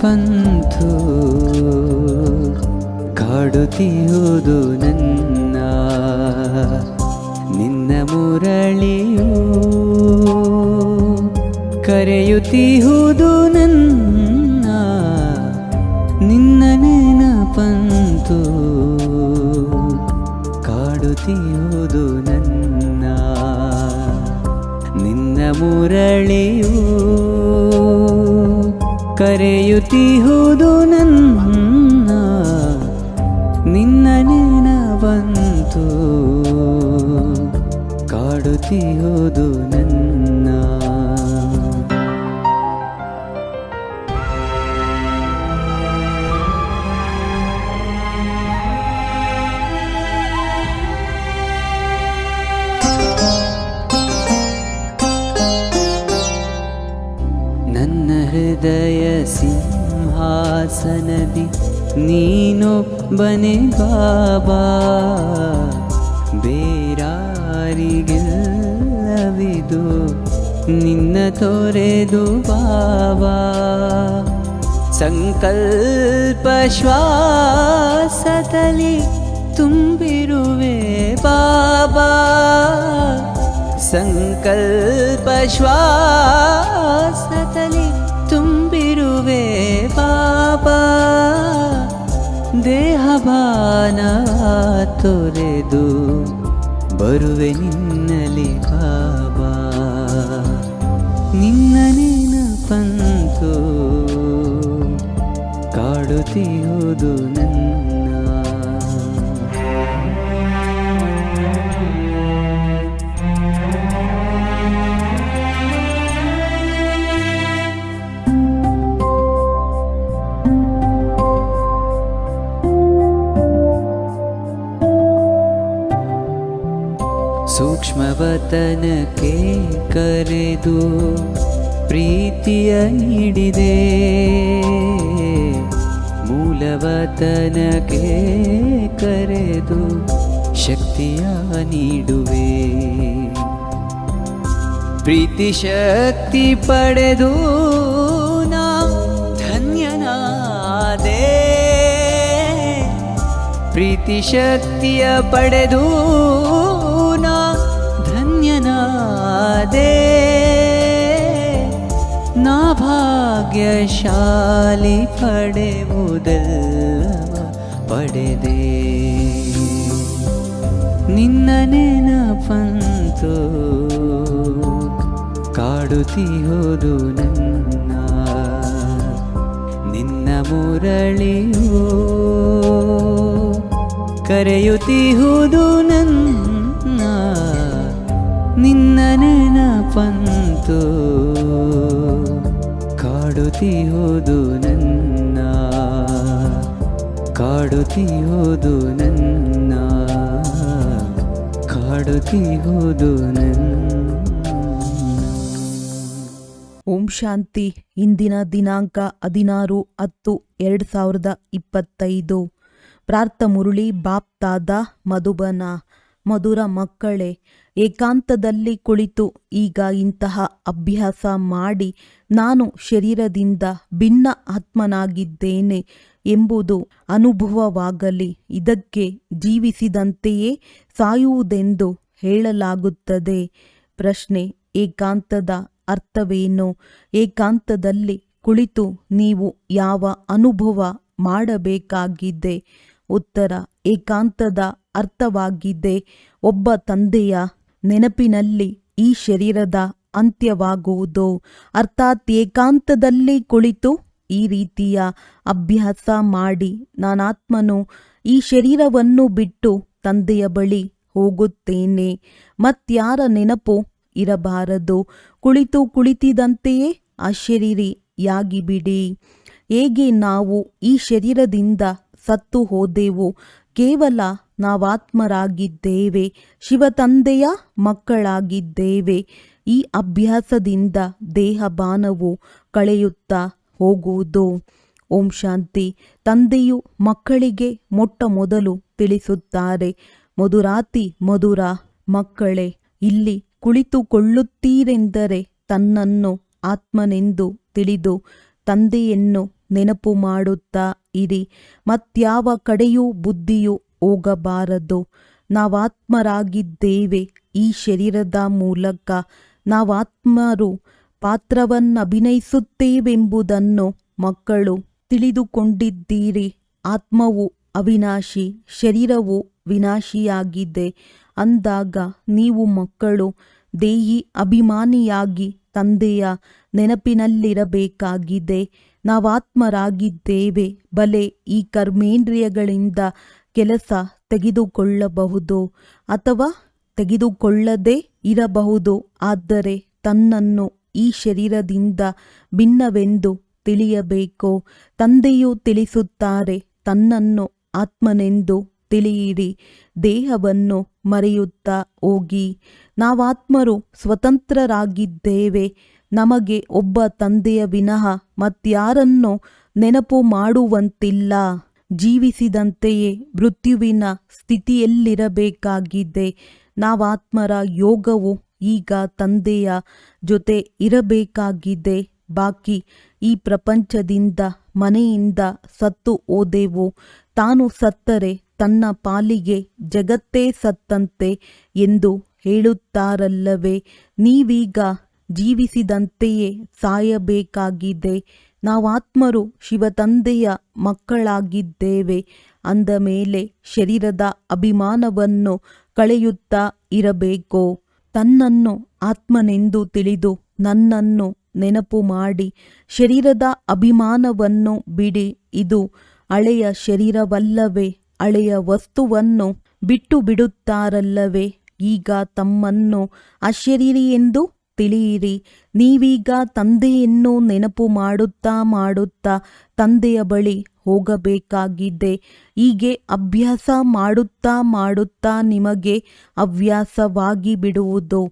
ನೆನಪಂತು ಕಾಡುತ್ತಿಯುವುದು ನನ್ನ ನಿನ್ನ ಮುರಳಿಯು. ಕರೆಯುತ್ತಿಹುದು ನನ್ನ ನಿನ್ನ ನೆನಪಂತು. ಕಾಡುತ್ತಿಯುವುದು ನನ್ನ ನಿನ್ನ ಮುರಳಿಯು. ಕರೆಯುತ್ತಿಹುದು ನನ್ನ ನಿನ್ನ ನೆನವಂತು ಕಾಡುತ್ತಿಹುದು ನನ್ನ. ಸಿಂಹಾಸನದಿ ಬನೆ ಬಾಬಾ ಬೇರಾರಿಗೆಲ್ಲವಿದು ನಿನ್ನ ತೊರೆದು ಬಾಬಾ. ಸಂಕಲ್ಪ ಶ್ವಾಸದಲ್ಲಿ ತುಂಬಿರುವೆ ಬಾಬಾ. ಸಂಕಲ್ಪ ಶ್ವಾಸದಲ್ಲಿ ದೇಹಭಾನ ತೊರೆದು ಬರುವೆ ನಿನ್ನಲಿ ಬಾಬಾ. ನಿನ್ನ ನೆನಪಂತು ಕಾಡುತ್ತಿರುವುದು ನನ್ನ ಸೂಕ್ಷ್ಮವತನಕ್ಕೆ ಕರೆದು ಪ್ರೀತಿಯ ನೀಡಿದೆ ಮೂಲವತನಕ್ಕೆ ಕರೆದು ಶಕ್ತಿಯ ನೀಡುವೆ. ಪ್ರೀತಿ ಶಕ್ತಿ ಪಡೆದು ಪ್ರೀತಿ ಶಕ್ತಿಯ ಪಡೆದು ಧನ್ಯನಾದೆ ನಾ ಭಾಗ್ಯಶಾಲಿ ಪಡೆಯುವುದೆಲ್ಲವ ಪಡೆದೆ. ನಿನ್ನ ನೆನಪಂತು ಕಾಡುತ್ತಿಹೋದು ನನ್ನ. ನಿನ್ನ ಮುರಳಿಯೋ ಕರೆಯುತ್ತಿಹುದು ನನ್ನ. ನಿನ್ನ ನೆನಪಂತು ಕಾಡುತ್ತಿಹೋದು ನನ್ನ. ಕಾಡುತ್ತಿಹೋದು ನನ್ನ. ಕಾಡುತ್ತಿಹೋದು ನನ್ನ. ಓಂ ಶಾಂತಿ. ಇಂದಿನ ದಿನಾಂಕ ಹದಿನಾರು ಹತ್ತು ಎರಡು ಸಾವಿರದ ಇಪ್ಪತ್ತೈದು. ಪ್ರಾರ್ಥ ಮುರುಳಿ ಬಾಪ್ತಾದ ಮಧುಬನ. ಮಧುರ ಮಕ್ಕಳೇ ಏಕಾಂತದಲ್ಲಿ ಕುಳಿತು ಈಗ ಇಂತಹ ಅಭ್ಯಾಸ ಮಾಡಿ ನಾನು ಶರೀರದಿಂದ ಭಿನ್ನ ಆತ್ಮನಾಗಿದ್ದೇನೆ ಎಂಬುದು ಅನುಭವವಾಗಲಿ. ಇದಕ್ಕೆ ಜೀವಿಸಿದಂತೆಯೇ ಸಾಯುವುದೆಂದು ಹೇಳಲಾಗುತ್ತದೆ. ಪ್ರಶ್ನೆ, ಏಕಾಂತದ ಅರ್ಥವೇನು? ಏಕಾಂತದಲ್ಲಿ ಕುಳಿತು ನೀವು ಯಾವ ಅನುಭವ ಮಾಡಬೇಕಾಗಿದೆ? ಉತ್ತರ, ಏಕಾಂತದ ಅರ್ಥವಾಗಿದೆ. ಒಬ್ಬ ತಂದೆಯ ನೆನಪಿನಲ್ಲಿ ಈ ಶರೀರದ ಅಂತ್ಯವಾಗುವುದು, ಅರ್ಥಾತ್ ಏಕಾಂತದಲ್ಲಿ ಕುಳಿತು ಈ ರೀತಿಯ ಅಭ್ಯಾಸ ಮಾಡಿ ನಾನಾತ್ಮನು ಈ ಶರೀರವನ್ನು ಬಿಟ್ಟು ತಂದೆಯ ಬಳಿ ಹೋಗುತ್ತೇನೆ. ಮತ್ಯಾರ ನೆನಪು ಇರಬಾರದು. ಕುಳಿತು ಕುಳಿತಿದಂತೆಯೇ ಅಶರೀರಿಯಾಗಿ ಬಿಡಿ ಹೇಗೆ ನಾವು ಈ ಶರೀರದಿಂದ ಸತ್ತು ಹೋದೆವು? ಕೇವಲ ನಾವಾತ್ಮರಾಗಿದ್ದೇವೆ. ಶಿವತಂದೆಯ ಮಕ್ಕಳಾಗಿದ್ದೇವೆ. ಈ ಅಭ್ಯಾಸದಿಂದ ದೇಹ ಬಾನವು ಕಳೆಯುತ್ತಾ ಹೋಗುವುದು. ಓಂ ಶಾಂತಿ. ತಂದೆಯು ಮಕ್ಕಳಿಗೆ ಮೊಟ್ಟ ಮೊದಲು ತಿಳಿಸುತ್ತಾರೆ, ಮಧುರಾತಿ ಮಧುರ ಮಕ್ಕಳೇ, ಇಲ್ಲಿ ಕುಳಿತುಕೊಳ್ಳುತ್ತೀರೆಂದರೆ ತನ್ನನ್ನು ಆತ್ಮನೆಂದು ತಿಳಿದು ತಂದೆಯನ್ನು ನೆನಪು ಮಾಡುತ್ತಾ ಇರಿ. ಮತ್ಯಾವ ಕಡೆಯೂ ಬುದ್ಧಿಯು ಹೋಗಬಾರದು. ನಾವಾತ್ಮರಾಗಿದ್ದೇವೆ. ಈ ಶರೀರದ ಮೂಲಕ ನಾವಾತ್ಮರು ಪಾತ್ರವನ್ನಭಿನಯಿಸುತ್ತೇವೆಂಬುದನ್ನು ಮಕ್ಕಳು ತಿಳಿದುಕೊಂಡಿದ್ದೀರಿ. ಆತ್ಮವು ಅವಿನಾಶಿ, ಶರೀರವು ವಿನಾಶಿಯಾಗಿದೆ. ಅಂದಾಗ ನೀವು ಮಕ್ಕಳು ದೇಹಿ ಅಭಿಮಾನಿಯಾಗಿ ತಂದೆಯ ನೆನಪಿನಲ್ಲಿರಬೇಕಾಗಿದೆ. ನಾವಾತ್ಮರಾಗಿದ್ದೇವೆ. ಬಲೆ ಈ ಕರ್ಮೇಂದ್ರಿಯಗಳಿಂದ ಕೆಲಸ ತೆಗೆದುಕೊಳ್ಳಬಹುದು ಅಥವಾ ತೆಗೆದುಕೊಳ್ಳದೇ ಇರಬಹುದು. ಆದರೆ ತನ್ನನ್ನು ಈ ಶರೀರದಿಂದ ಭಿನ್ನವೆಂದು ತಿಳಿಯಬೇಕು? ತಂದೆಯು ತಿಳಿಸುತ್ತಾರೆ, ತನ್ನನ್ನು ಆತ್ಮನೆಂದು ತಿಳಿಯಿರಿ, ದೇಹವನ್ನು ಮರೆಯುತ್ತಾ ಹೋಗಿ. ನಾವಾತ್ಮರು ಸ್ವತಂತ್ರರಾಗಿದ್ದೇವೆ, ನಮಗೆ ಒಬ್ಬ ತಂದೆಯ ವಿನಃ ಮತ್ಯಾರನ್ನು ನೆನಪು ಮಾಡುವಂತಿಲ್ಲ. ಜೀವಿಸಿದಂತೆಯೇ ಮೃತ್ಯುವಿನ ಸ್ಥಿತಿಯಲ್ಲಿರಬೇಕಾಗಿದೆ. ನಾವಾತ್ಮರ ಯೋಗವು ಈಗ ತಂದೆಯ ಜೊತೆ ಇರಬೇಕಾಗಿದೆ. ಬಾಕಿ ಈ ಪ್ರಪಂಚದಿಂದ, ಮನೆಯಿಂದ ಸತ್ತು ಹೋದೆವು. ತಾನು ಸತ್ತರೆ ತನ್ನ ಪಾಲಿಗೆ ಜಗತ್ತೇ ಸತ್ತಂತೆ ಎಂದು ಹೇಳುತ್ತಾರಲ್ಲವೇ. ನೀವೀಗ ಜೀವಿಸಿದಂತೆಯೇ ಸಾಯಬೇಕಾಗಿದೆ. ನಾವಾತ್ಮರು ಶಿವತಂದೆಯ ಮಕ್ಕಳಾಗಿದ್ದೇವೆ. ಅಂದ ಮೇಲೆ ಶರೀರದ ಅಭಿಮಾನವನ್ನು ಕಳೆಯುತ್ತಾ ಇರಬೇಕು? ತನ್ನನ್ನು ಆತ್ಮನೆಂದು ತಿಳಿದು ನನ್ನನ್ನು ನೆನಪು ಮಾಡಿ ಶರೀರದ ಅಭಿಮಾನವನ್ನು ಬಿಡಿ. ಇದು ಹಳೆಯ ಶರೀರವಲ್ಲವೇ? ಹಳೆಯ ವಸ್ತುವನ್ನು ಬಿಟ್ಟು ಬಿಡುತ್ತಾರಲ್ಲವೇ? ಈಗ ತಮ್ಮನ್ನು ಅಶರೀರಿ ಎಂದು ತಿಳಿಯಿರಿ. ನೀವೀಗ ತಂದೆಯನ್ನು ನೆನಪು ಮಾಡುತ್ತಾ ಮಾಡುತ್ತಾ ತಂದೆಯ ಬಳಿ ಹೋಗಬೇಕಾಗಿದೆ. ಹೀಗೆ ಅಭ್ಯಾಸ ಮಾಡುತ್ತಾ ಮಾಡುತ್ತಾ ನಿಮಗೆ ಹವ್ಯಾಸವಾಗಿ ಬಿಡುವುದು.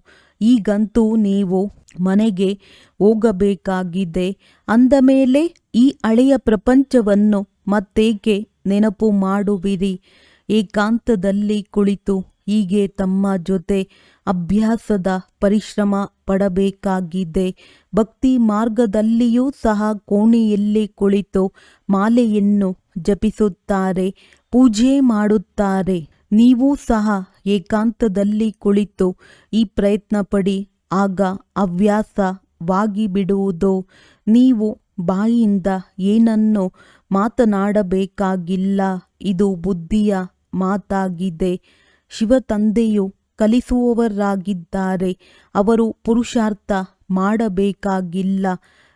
ಈಗಂತೂ ನೀವು ಮನೆಗೆ ಹೋಗಬೇಕಾಗಿದೆ. ಅಂದ ಮೇಲೆ ಈ ಹಳೆಯ ಪ್ರಪಂಚವನ್ನು ಮತ್ತೇಕೆ ನೆನಪು ಮಾಡುವಿರಿ? ಏಕಾಂತದಲ್ಲಿ ಕುಳಿತು ಹೀಗೆ ತಮ್ಮ ಜೊತೆ ಅಭ್ಯಾಸದ ಪರಿಶ್ರಮ ಪಡಬೇಕಾಗಿದೆ. ಭಕ್ತಿ ಮಾರ್ಗದಲ್ಲಿಯೂ ಸಹ ಕೋಣೆಯಲ್ಲಿ ಕುಳಿತು ಮಾಲೆಯನ್ನು ಜಪಿಸುತ್ತಾರೆ, ಪೂಜೆ ಮಾಡುತ್ತಾರೆ. ನೀವು ಸಹ ಏಕಾಂತದಲ್ಲಿ ಕುಳಿತು ಈ ಪ್ರಯತ್ನ ಪಡಿ, ಆಗ ಹವ್ಯಾಸವಾಗಿ ಬಿಡುವುದು. ನೀವು ಬಾಯಿಯಿಂದ ಏನನ್ನು ಮಾತನಾಡಬೇಕಾಗಿಲ್ಲ, ಇದು ಬುದ್ಧಿಯ ಮಾತಾಗಿದೆ. ಶಿವತಂದೆಯು ಕಲಿಸುವವರಾಗಿದ್ದಾರೆ. ಅವರು ಪುರುಷಾರ್ಥ ಮಾಡಬೇಕಾಗಿಲ್ಲ.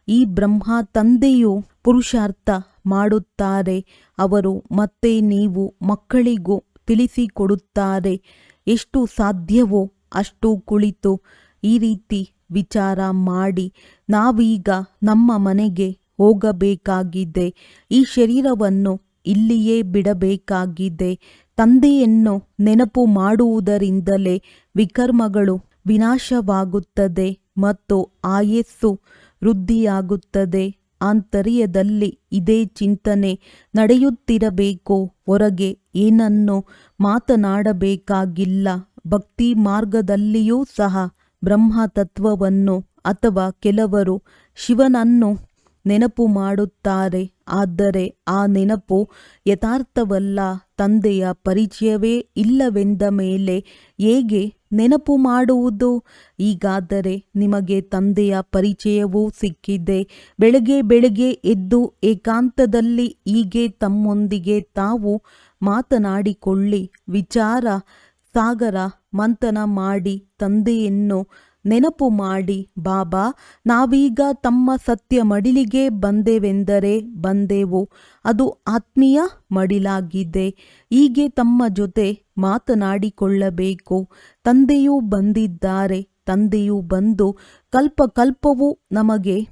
ಈ ಬ್ರಹ್ಮ ತಂದೆಯು ಪುರುಷಾರ್ಥ ಮಾಡುತ್ತಾರೆ. ಅವರು ಮತ್ತೆ ನೀವು ಮಕ್ಕಳಿಗೂ ತಿಳಿಸಿಕೊಡುತ್ತಾರೆ. ಎಷ್ಟು ಸಾಧ್ಯವೋ ಅಷ್ಟು ಕುಳಿತು. ಈ ರೀತಿ ವಿಚಾರ ಮಾಡಿ. ನಾವೀಗ ನಮ್ಮ ಮನೆಗೆ ಹೋಗಬೇಕಾಗಿದೆ. ಈ ಶರೀರವನ್ನು ಇಲ್ಲಿಯೇ ಬಿಡಬೇಕಾಗಿದೆ. ತಂದೆಯನ್ನು ನೆನಪು ಮಾಡುವುದರಿಂದಲೇ ವಿಕರ್ಮಗಳು ವಿನಾಶವಾಗುತ್ತದೆ ಮತ್ತು ಆಯಸ್ಸು ವೃದ್ಧಿಯಾಗುತ್ತದೆ. ಆಂತರ್ಯದಲ್ಲಿ ಇದೇ ಚಿಂತನೆ ನಡೆಯುತ್ತಿರಬೇಕು? ಹೊರಗೆ ಏನನ್ನು ಮಾತನಾಡಬೇಕಾಗಿಲ್ಲ. ಭಕ್ತಿ ಮಾರ್ಗದಲ್ಲಿಯೂ ಸಹ ಬ್ರಹ್ಮ ತತ್ವವನ್ನು ಅಥವಾ ಕೆಲವರು ಶಿವನನ್ನು ನೆನಪು ಮಾಡುತ್ತಾರೆ. ಆದರೆ ಆ ನೆನಪು ಯಥಾರ್ಥವಲ್ಲ. ತಂದೆಯ ಪರಿಚಯವೇ ಇಲ್ಲವೆಂದ ಮೇಲೆ ಹೇಗೆ ನೆನಪು ಮಾಡುವುದು? ಈಗಾದರೆ ನಿಮಗೆ ತಂದೆಯ ಪರಿಚಯವೂ ಸಿಕ್ಕಿದೆ. ಬೆಳಗ್ಗೆ ಬೆಳಗ್ಗೆ ಎದ್ದು ಏಕಾಂತದಲ್ಲಿ ಹೀಗೆ ತಮ್ಮೊಂದಿಗೆ ತಾವು ಮಾತನಾಡಿಕೊಳ್ಳಿ. ವಿಚಾರ, ಸಾಗರ, ಮಂಥನ ಮಾಡಿ ತಂದೆಯನ್ನು ನೆನಪು ಮಾಡಿ, ಬಾಬಾ, ನಾವೀಗ ತಮ್ಮ ಸತ್ಯ ಮಡಿಲಿಗೆ ಬಂದೆವೆಂದರೆ ಬಂದೆವು. ಅದು ಆತ್ಮೀಯ ಮಡಿಲಾಗಿದೆ. ಹೀಗೆ ತಮ್ಮ ಜೊತೆ ಮಾತನಾಡಿಕೊಳ್ಳಬೇಕು. ತಂದೆಯೂ ಬಂದಿದ್ದಾರೆ. ತಂದೆಯು ಬಂದು ಕಲ್ಪ ಕಲ್ಪವೂ ನಮಗೆ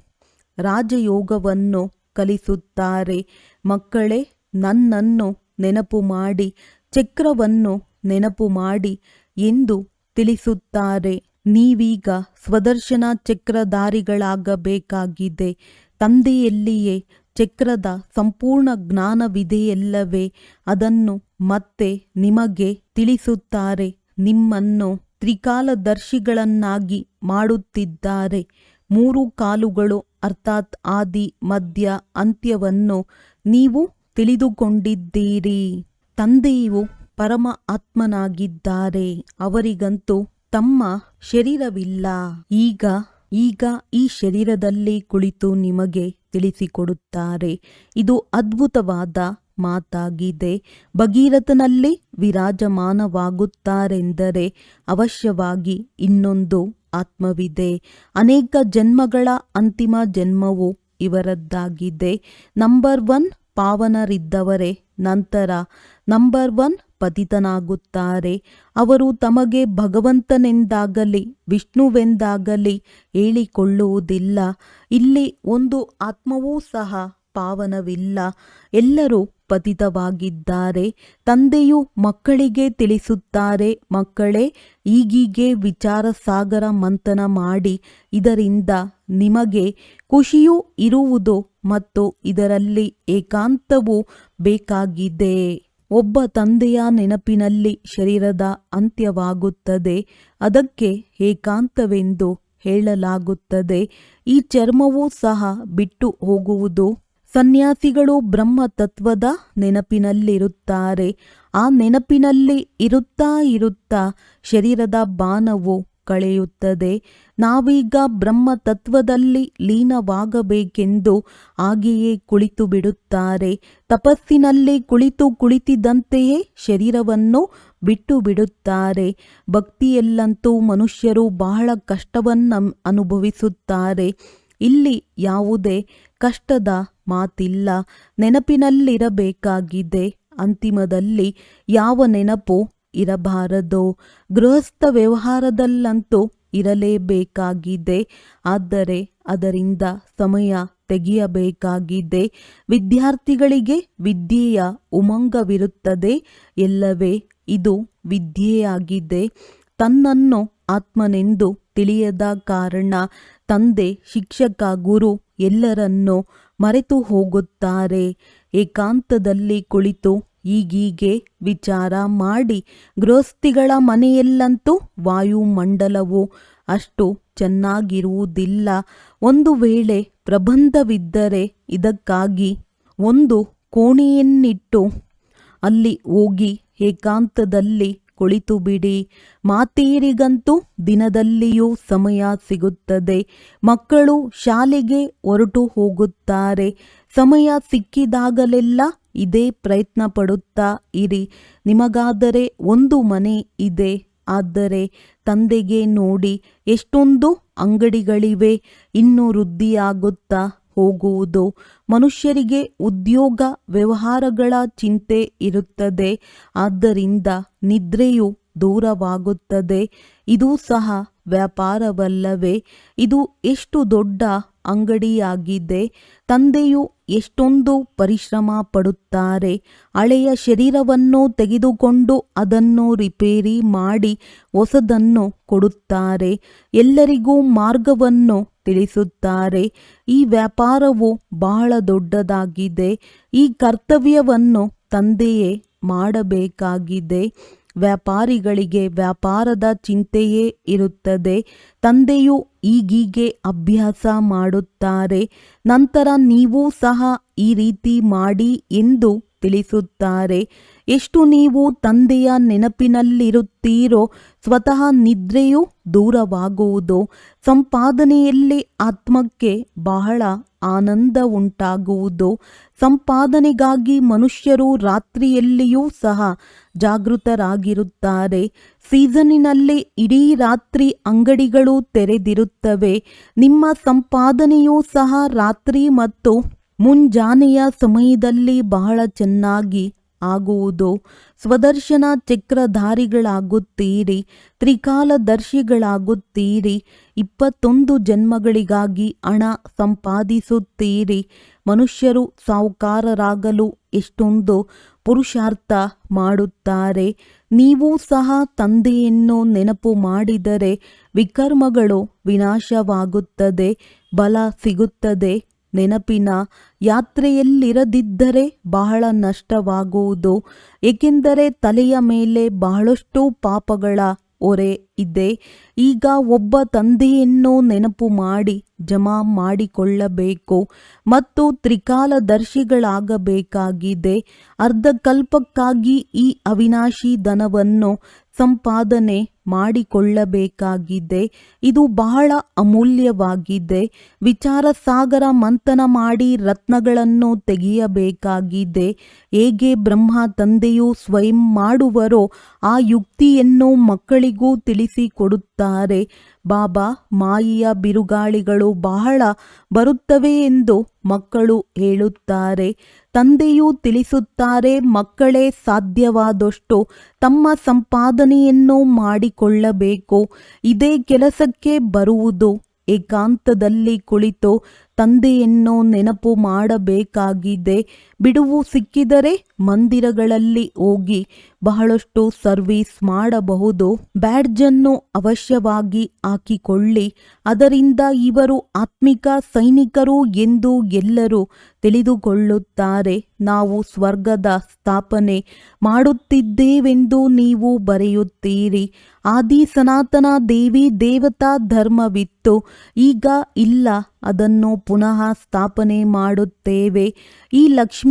ರಾಜಯೋಗವನ್ನು ಕಲಿಸುತ್ತಾರೆ. ಮಕ್ಕಳೇ, ನನ್ನನ್ನು ನೆನಪು ಮಾಡಿ, ಚಕ್ರವನ್ನು ನೆನಪು ಮಾಡಿ ಎಂದು ತಿಳಿಸುತ್ತಾರೆ. ನೀವೀಗ ಸ್ವದರ್ಶನ ಚಕ್ರಧಾರಿಗಳಾಗಬೇಕಾಗಿದೆ. ತಂದೆಯಲ್ಲಿಯೇ ಚಕ್ರದ ಸಂಪೂರ್ಣ ಜ್ಞಾನವಿದೆಯಲ್ಲವೇ? ಅದನ್ನು ಮತ್ತೆ ನಿಮಗೆ ತಿಳಿಸುತ್ತಾರೆ. ನಿಮ್ಮನ್ನು ತ್ರಿಕಾಲದರ್ಶಿಗಳನ್ನಾಗಿ ಮಾಡುತ್ತಿದ್ದಾರೆ. ಮೂರು ಕಾಲುಗಳು ಅರ್ಥಾತ್ ಆದಿ, ಮಧ್ಯ, ಅಂತ್ಯವನ್ನು ನೀವು ತಿಳಿದುಕೊಂಡಿದ್ದೀರಿ. ತಂದೆಯು ಪರಮ ಆತ್ಮನಾಗಿದ್ದಾರೆ ಅವರಿಗಂತೂ ತಮ್ಮ ಶರೀರವಿಲ್ಲ. ಈಗ ಈಗ ಈ ಶರೀರದಲ್ಲಿ ಕುಳಿತು ನಿಮಗೆ ತಿಳಿಸಿಕೊಡುತ್ತಾರೆ. ಇದು ಅದ್ಭುತವಾದ ಮಾತಾಗಿದೆ. ಭಗೀರಥನಲ್ಲಿ ವಿರಾಜಮಾನವಾಗುತ್ತಾರೆಂದರೆ ಅವಶ್ಯವಾಗಿ ಇನ್ನೊಂದು ಆತ್ಮವಿದೆ. ಅನೇಕ ಜನ್ಮಗಳ ಅಂತಿಮ ಜನ್ಮವು ಇವರದ್ದಾಗಿದೆ. ನಂಬರ್ ಒನ್ ಪಾವನರಿದ್ದವರೇ ನಂತರ. ನಂಬರ್ ಒನ್ ಪತಿತನಾಗುತ್ತಾರೆ ಅವರು ತಮಗೆ ಭಗವಂತನೆಂದಾಗಲಿ, ವಿಷ್ಣುವೆಂದಾಗಲಿ ಹೇಳಿಕೊಳ್ಳುವುದಿಲ್ಲ. ಇಲ್ಲಿ ಒಂದು ಆತ್ಮವೂ ಸಹ ಪಾವನವಿಲ್ಲ. ಎಲ್ಲರೂ ಪತಿತವಾಗಿದ್ದಾರೆ. ತಂದೆಯು ಮಕ್ಕಳಿಗೆ ತಿಳಿಸುತ್ತಾರೆ. ಮಕ್ಕಳೇ, ಈಗೀಗೆ ವಿಚಾರ ಸಾಗರ ಮಂಥನ ಮಾಡಿ, ಇದರಿಂದ ನಿಮಗೆ ಖುಷಿಯೂ ಇರುವುದು ಮತ್ತು ಇದರಲ್ಲಿ ಏಕಾಂತವೂ ಬೇಕಾಗಿದೆ. ಒಬ್ಬ ತಂದೆಯ ನೆನಪಿನಲ್ಲಿ ಶರೀರದ ಅಂತ್ಯವಾಗುತ್ತದೆ. ಅದಕ್ಕೆ ಏಕಾಂತವೆಂದು ಹೇಳಲಾಗುತ್ತದೆ. ಈ ಚರ್ಮವೂ ಸಹ ಬಿಟ್ಟು ಹೋಗುವುದು. ಸನ್ಯಾಸಿಗಳು ಬ್ರಹ್ಮ ತತ್ವದ ನೆನಪಿನಲ್ಲಿರುತ್ತಾರೆ. ಆ ನೆನಪಿನಲ್ಲಿ ಇರುತ್ತಾ ಇರುತ್ತಾ ಶರೀರದ ಬಾಣವು ಕಳೆಯುತ್ತದೆ. ನಾವೀಗ ಬ್ರಹ್ಮ ತತ್ವದಲ್ಲಿ ಲೀನವಾಗಬೇಕೆಂದು ಹಾಗೆಯೇ ಕುಳಿತು ಬಿಡುತ್ತಾರೆ ತಪಸ್ಸಿನಲ್ಲಿ ಕುಳಿತು ಕುಳಿತಿದ್ದಂತೆಯೇ ಶರೀರವನ್ನು ಬಿಟ್ಟು ಬಿಡುತ್ತಾರೆ ಭಕ್ತಿಯಲ್ಲಂತೂ ಮನುಷ್ಯರು ಬಹಳ ಕಷ್ಟವನ್ನು ಅನುಭವಿಸುತ್ತಾರೆ. ಇಲ್ಲಿ ಯಾವುದೇ ಕಷ್ಟದ ಮಾತಿಲ್ಲ. ನೆನಪಿನಲ್ಲಿರಬೇಕಾಗಿದೆ. ಅಂತಿಮದಲ್ಲಿ ಯಾವ ನೆನಪು ಇರಬಾರದು? ಗೃಹಸ್ಥ ವ್ಯವಹಾರದಲ್ಲಂತೂ ಇರಲೇಬೇಕಾಗಿದೆ. ಆದರೆ ಅದರಿಂದ ಸಮಯ ತೆಗೆಯಬೇಕಾಗಿದೆ. ವಿದ್ಯಾರ್ಥಿಗಳಿಗೆ ವಿದ್ಯೆಯ ಉಮಂಗವಿರುತ್ತದೆ. ಎಲ್ಲವೇ ಇದು ವಿದ್ಯೆಯಾಗಿದೆ. ತನ್ನನ್ನು ಆತ್ಮನೆಂದು ತಿಳಿಯದ ಕಾರಣ ತಂದೆ, ಶಿಕ್ಷಕ, ಗುರು ಎಲ್ಲರನ್ನೂ ಮರೆತು ಹೋಗುತ್ತಾರೆ ಏಕಾಂತದಲ್ಲಿ ಕುಳಿತು ಈಗೀಗೆ ವಿಚಾರ ಮಾಡಿ ಗೃಹಸ್ಥಿಗಳ ಮನೆಯಲ್ಲಂತೂ ವಾಯುಮಂಡಲವು ಅಷ್ಟು ಚೆನ್ನಾಗಿರುವುದಿಲ್ಲ. ಒಂದು ವೇಳೆ ಪ್ರಬಂಧವಿದ್ದರೆ ಇದಕ್ಕಾಗಿ ಒಂದು ಕೋಣೆಯನ್ನಿಟ್ಟು ಅಲ್ಲಿ ಹೋಗಿ ಏಕಾಂತದಲ್ಲಿ ಕುಳಿತು ಬಿಡಿ ಮಾತೇರಿಗಂತೂ ದಿನದಲ್ಲಿಯೂ ಸಮಯ ಸಿಗುತ್ತದೆ. ಮಕ್ಕಳು ಶಾಲೆಗೆ ಹೊರಟು ಹೋಗುತ್ತಾರೆ. ಸಮಯ ಸಿಕ್ಕಿದಾಗಲೆಲ್ಲ ಇದೇ ಪ್ರಯತ್ನ ಪಡುತ್ತಾ ಇರಿ. ನಿಮಗಾದರೆ ಒಂದು ಮನೆ ಇದೆ. ಆದರೆ ತಂದೆಗೆ ನೋಡಿ ಎಷ್ಟೊಂದು ಅಂಗಡಿಗಳಿವೆ. ಇನ್ನೂ ವೃದ್ಧಿಯಾಗುತ್ತಾ ಹೋಗುವುದು. ಮನುಷ್ಯರಿಗೆ ಉದ್ಯೋಗ, ವ್ಯವಹಾರಗಳ ಚಿಂತೆ ಇರುತ್ತದೆ. ಆದ್ದರಿಂದ ನಿದ್ರೆಯು ದೂರವಾಗುತ್ತದೆ. ಇದು ಸಹ ವ್ಯಾಪಾರವಲ್ಲವೇ, ಇದು ಎಷ್ಟು ದೊಡ್ಡ ಅಂಗಡಿಯಾಗಿದೆ, ತಂದೆಯು ಎಷ್ಟೊಂದು ಪರಿಶ್ರಮ ಪಡುತ್ತಾರೆ, ಹಳೆಯ ಶರೀರವನ್ನು ತೆಗೆದುಕೊಂಡು ಅದನ್ನು ರಿಪೇರಿ ಮಾಡಿ ಹೊಸದನ್ನು ಕೊಡುತ್ತಾರೆ, ಎಲ್ಲರಿಗೂ ಮಾರ್ಗವನ್ನು ತಿಳಿಸುತ್ತಾರೆ. ಈ ವ್ಯಾಪಾರವು ಬಹಳ ದೊಡ್ಡದಾಗಿದೆ, ಈ ಕರ್ತವ್ಯವನ್ನು ತಂದೆಯೇ ಮಾಡಬೇಕಾಗಿದೆ. ವ್ಯಾಪಾರಿಗಳಿಗೆ ವ್ಯಾಪಾರದ ಚಿಂತೆಯೇ ಇರುತ್ತದೆ. ತಂದೆಯು ಈಗೀಗೆ ಅಭ್ಯಾಸ ಮಾಡುತ್ತಾರೆ. ನಂತರ ನೀವು ಸಹ ಈ ರೀತಿ ಮಾಡಿ ಎಂದು ತಿಳಿಸುತ್ತಾರೆ. ಎಷ್ಟು ನೀವು ತಂದೆಯ ನೆನಪಿನಲ್ಲಿರುತ್ತೀರೋ ಸ್ವತಃ ನಿದ್ರೆಯು ದೂರವಾಗುವುದು. ಸಂಪಾದನೆಯಲ್ಲಿ ಆತ್ಮಕ್ಕೆ ಬಹಳ ಆನಂದ ಉಂಟಾಗುವುದು. ಸಂಪಾದನೆಗಾಗಿ ಮನುಷ್ಯರು ರಾತ್ರಿಯಲ್ಲಿಯೂ ಸಹ ಜಾಗೃತರಾಗಿರುತ್ತಾರೆ. ಸೀಸನಿನಲ್ಲಿ ಇಡೀ ರಾತ್ರಿ ಅಂಗಡಿಗಳು ತೆರೆದಿರುತ್ತವೆ. ನಿಮ್ಮ ಸಂಪಾದನೆಯೂ ಸಹ ರಾತ್ರಿ ಮತ್ತು ಮುಂಜಾನೆಯ ಸಮಯದಲ್ಲಿ ಬಹಳ ಚೆನ್ನಾಗಿ ಆಗುವುದು. ಸ್ವದರ್ಶನ ಚಕ್ರಧಾರಿಗಳಾಗುತ್ತೀರಿ, ತ್ರಿಕಾಲದರ್ಶಿಗಳಾಗುತ್ತೀರಿ, ಇಪ್ಪತ್ತೊಂದು ಜನ್ಮಗಳಿಗಾಗಿ ಹಣ ಸಂಪಾದಿಸುತ್ತೀರಿ. ಮನುಷ್ಯರು ಸಾಹುಕಾರರಾಗಲು ಎಷ್ಟೊಂದು ಪುರುಷಾರ್ಥ ಮಾಡುತ್ತಾರೆ. ನೀವು ಸಹ ತಂದೆಯನ್ನು ನೆನಪು ಮಾಡಿದರೆ ವಿಕರ್ಮಗಳು ವಿನಾಶವಾಗುತ್ತದೆ, ಬಲ ಸಿಗುತ್ತದೆ. ನೆನಪಿನ ಯಾತ್ರೆಯಲ್ಲಿರದಿದ್ದರೆ ಬಹಳ ನಷ್ಟವಾಗುವುದು, ಏಕೆಂದರೆ ತಲೆಯ ಮೇಲೆ ಬಹಳಷ್ಟು ಪಾಪಗಳ ಹೊರೆ ಇದೆ. ಈಗ ಒಬ್ಬ ತಂದೆಯನ್ನು ನೆನಪು ಮಾಡಿ, ಜಮಾ ಮಾಡಿಕೊಳ್ಳಬೇಕು ಮತ್ತು ತ್ರಿಕಾಲದರ್ಶಿಗಳಾಗಬೇಕಾಗಿದೆ. ಅರ್ಧಕಲ್ಪಕ್ಕಾಗಿ ಈ ಅವಿನಾಶಿ ಧನವನ್ನು ಸಂಪಾದನೆ ಮಾಡಿಕೊಳ್ಳಬೇಕಾಗಿದೆ. ಇದು ಬಹಳ ಅಮೂಲ್ಯವಾಗಿದೆ. ವಿಚಾರ ಸಾಗರ ಮಂಥನ ಮಾಡಿ ರತ್ನಗಳನ್ನು ತೆಗೆಯಬೇಕಾಗಿದೆ. ಹೇಗೆ ಬ್ರಹ್ಮ ತಂದೆಯು ಸ್ವಯಂ ಮಾಡುವರೋ ಆ ಯುಕ್ತಿಯನ್ನು ಮಕ್ಕಳಿಗೂ ತಿಳಿಸಿಕೊಡುತ್ತಾರೆ. ಬಾಬಾ, ಮಾಯಿಯ ಬಿರುಗಾಳಿಗಳು ಬಹಳ ಬರುತ್ತವೆ ಎಂದು ಮಕ್ಕಳು ಹೇಳುತ್ತಾರೆ. ತಂದೆಯು ತಿಳಿಸುತ್ತಾರೆ, ಮಕ್ಕಳೇ ಸಾಧ್ಯವಾದಷ್ಟು ತಮ್ಮ ಸಂಪಾದನೆಯನ್ನು ಮಾಡಿಕೊಳ್ಳಬೇಕು. ಇದೇ ಕೆಲಸಕ್ಕೆ ಬರುವುದು ಏಕಾಂತದಲ್ಲಿ ಕುಳಿತು ತಂದೆಯನ್ನು ನೆನಪು ಮಾಡಬೇಕಾಗಿದೆ. ಬಿಡುವು ಸಿಕ್ಕಿದರೆ ಮಂದಿರಗಳಲ್ಲಿ ಹೋಗಿ ಬಹಳಷ್ಟು ಸರ್ವಿಸ್ ಮಾಡಬಹುದು. ಬ್ಯಾಡ್ಜನ್ನು ಅವಶ್ಯವಾಗಿ ಹಾಕಿಕೊಳ್ಳಿ. ಅದರಿಂದ ಇವರು ಆತ್ಮಿಕ ಸೈನಿಕರು ಎಂದು ಎಲ್ಲರೂ ತಿಳಿದುಕೊಳ್ಳುತ್ತಾರೆ. ನಾವು ಸ್ವರ್ಗದ ಸ್ಥಾಪನೆ ಮಾಡುತ್ತಿದ್ದೇವೆಂದು ನೀವು ಬರೆಯುತ್ತೀರಿ. ಆದಿ ಸನಾತನ ದೇವಿ ದೇವತಾ ಧರ್ಮವಿತ್ತು. ಈಗ ಇಲ್ಲ, ಅದನ್ನು ಪುನಃ ಸ್ಥಾಪನೆ ಮಾಡುತ್ತೇವೆ. ಈ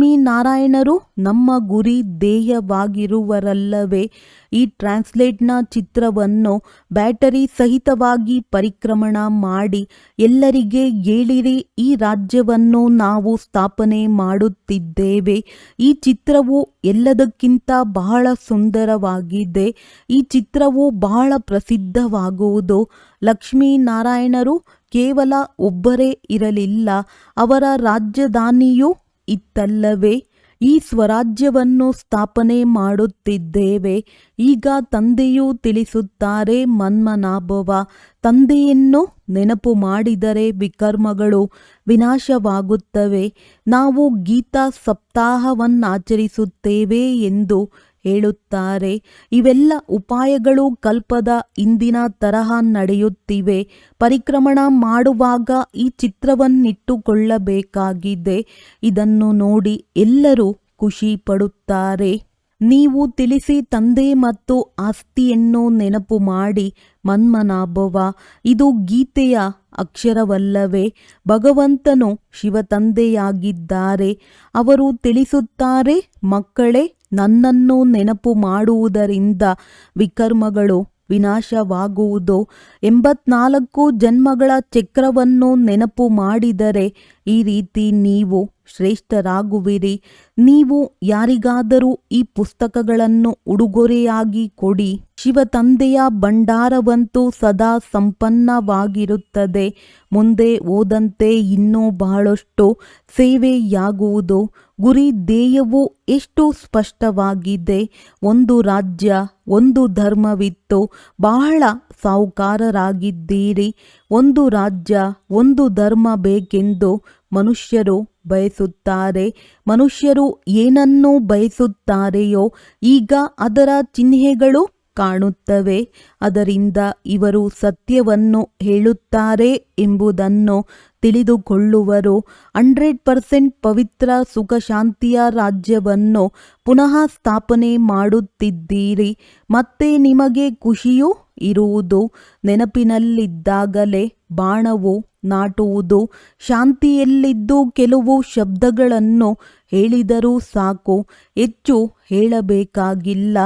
ಲಕ್ಷ್ಮೀನಾರಾಯಣರು ನಮ್ಮ ಗುರಿ ಧ್ಯೇಯವಾಗಿರುವರಲ್ಲವೇ ಈ ಟ್ರಾನ್ಸ್ಲೇಟ್ನ ಚಿತ್ರವನ್ನು ಬ್ಯಾಟರಿ ಸಹಿತವಾಗಿ ಪರಿಕ್ರಮಣ ಮಾಡಿ ಎಲ್ಲರಿಗೆ ಹೇಳಿರಿ, ಈ ರಾಜ್ಯವನ್ನು ನಾವು ಸ್ಥಾಪನೆ ಮಾಡುತ್ತಿದ್ದೇವೆ. ಈ ಚಿತ್ರವು ಎಲ್ಲದಕ್ಕಿಂತ ಬಹಳ ಸುಂದರವಾಗಿದೆ. ಈ ಚಿತ್ರವು ಬಹಳ ಪ್ರಸಿದ್ಧವಾಗುವುದು. ಲಕ್ಷ್ಮೀನಾರಾಯಣರು ಕೇವಲ ಒಬ್ಬರೇ ಇರಲಿಲ್ಲ. ಅವರ ರಾಜಧಾನಿಯೂ ಇತ್ತಲ್ಲವೇ? ಈ ಸ್ವರಾಜ್ಯವನ್ನು ಸ್ಥಾಪನೆ ಮಾಡುತ್ತಿದ್ದೇವೆ. ಈಗ ತಂದೆಯು ತಿಳಿಸುತ್ತಾರೆ, ಮನ್ಮನಾಭವ, ತಂದೆಯನ್ನು ನೆನಪು ಮಾಡಿದರೆ ವಿಕರ್ಮಗಳು ವಿನಾಶವಾಗುತ್ತವೆ. ನಾವು ಗೀತಾ ಸಪ್ತಾಹವನ್ನಾಚರಿಸುತ್ತೇವೆ ಎಂದು ಹೇಳುತ್ತಾರೆ. ಇವೆಲ್ಲ ಉಪಾಯಗಳು ಕಲ್ಪದ ಇಂದಿನ ತರಹ ನಡೆಯುತ್ತಿವೆ. ಪರಿಕ್ರಮಣ ಮಾಡುವಾಗ ಈ ಚಿತ್ರವನ್ನಿಟ್ಟುಕೊಳ್ಳಬೇಕಾಗಿದೆ. ಇದನ್ನು ನೋಡಿ ಎಲ್ಲರೂ ಖುಷಿ ಪಡುತ್ತಾರೆ. ನೀವು ತಿಳಿಸಿ ತಂದೆ ಮತ್ತು ಆಸ್ತಿಯನ್ನು ನೆನಪು ಮಾಡಿ. ಮನ್ಮನಾಭವ, ಇದು ಗೀತೆಯ ಅಕ್ಷರವಲ್ಲವೇ. ಭಗವಂತನು ಶಿವತಂದೆಯಾಗಿದ್ದಾರೆ. ಅವರು ತಿಳಿಸುತ್ತಾರೆ, ಮಕ್ಕಳೇ ನನ್ನನ್ನು ನೆನಪು ಮಾಡುವುದರಿಂದ ವಿಕರ್ಮಗಳು ವಿನಾಶವಾಗುವುದು? ಎಂಬತ್ನಾಲ್ಕು ಜನ್ಮಗಳ ಚಕ್ರವನ್ನು ನೆನಪು ಮಾಡಿದರೆ ಈ ರೀತಿ ನೀವು ಶ್ರೇಷ್ಠರಾಗುವಿರಿ. ನೀವು ಯಾರಿಗಾದರೂ ಈ ಪುಸ್ತಕಗಳನ್ನು ಉಡುಗೊರೆಯಾಗಿ ಕೊಡಿ. ಶಿವತಂದೆಯ ಭಂಡಾರವಂತೂ ಸದಾ ಸಂಪನ್ನವಾಗಿರುತ್ತದೆ. ಮುಂದೆ ಓದಂತೆ ಇನ್ನೂ ಬಹಳಷ್ಟು ಸೇವೆಯಾಗುವುದು? ಗುರಿ ಧ್ಯೇಯವು ಎಷ್ಟು ಸ್ಪಷ್ಟವಾಗಿದೆ. ಒಂದು ರಾಜ್ಯ, ಒಂದು ಧರ್ಮವಿತ್ತು. ಬಹಳ ಸಾಹುಕಾರರಾಗಿದ್ದೀರಿ. ಒಂದು ರಾಜ್ಯ, ಒಂದು ಧರ್ಮ ಬೇಕೆಂದು ಮನುಷ್ಯರು ಬಯಸುತ್ತಾರೆ. ಮನುಷ್ಯರು ಏನನ್ನು ಬಯಸುತ್ತಾರೆಯೋ, ಈಗ ಅದರ ಚಿಹ್ನೆಗಳು ಕಾಣುತ್ತವೆ. ಅದರಿಂದ ಇವರು ಸತ್ಯವನ್ನು ಹೇಳುತ್ತಾರೆ ಎಂಬುದನ್ನು ತಿಳಿದುಕೊಳ್ಳುವರು. ಹಂಡ್ರೆಡ್ ಪರ್ಸೆಂಟ್ ಪವಿತ್ರ ಸುಖ ಶಾಂತಿಯ ರಾಜ್ಯವನ್ನು ಪುನಃ ಸ್ಥಾಪನೆ ಮಾಡುತ್ತಿದ್ದೀರಿ. ಮತ್ತೆ ನಿಮಗೆ ಖುಷಿಯೂ ಇರುವುದು ನೆನಪಿನಲ್ಲಿದ್ದಾಗಲೇ ಬಾಣವು ನಾಟುವುದು. ಶಾಂತಿಯಲ್ಲಿದ್ದು ಕೆಲವು ಶಬ್ದಗಳನ್ನು ಹೇಳಿದರೂ ಸಾಕು. ಹೆಚ್ಚು ಹೇಳಬೇಕಾಗಿಲ್ಲ.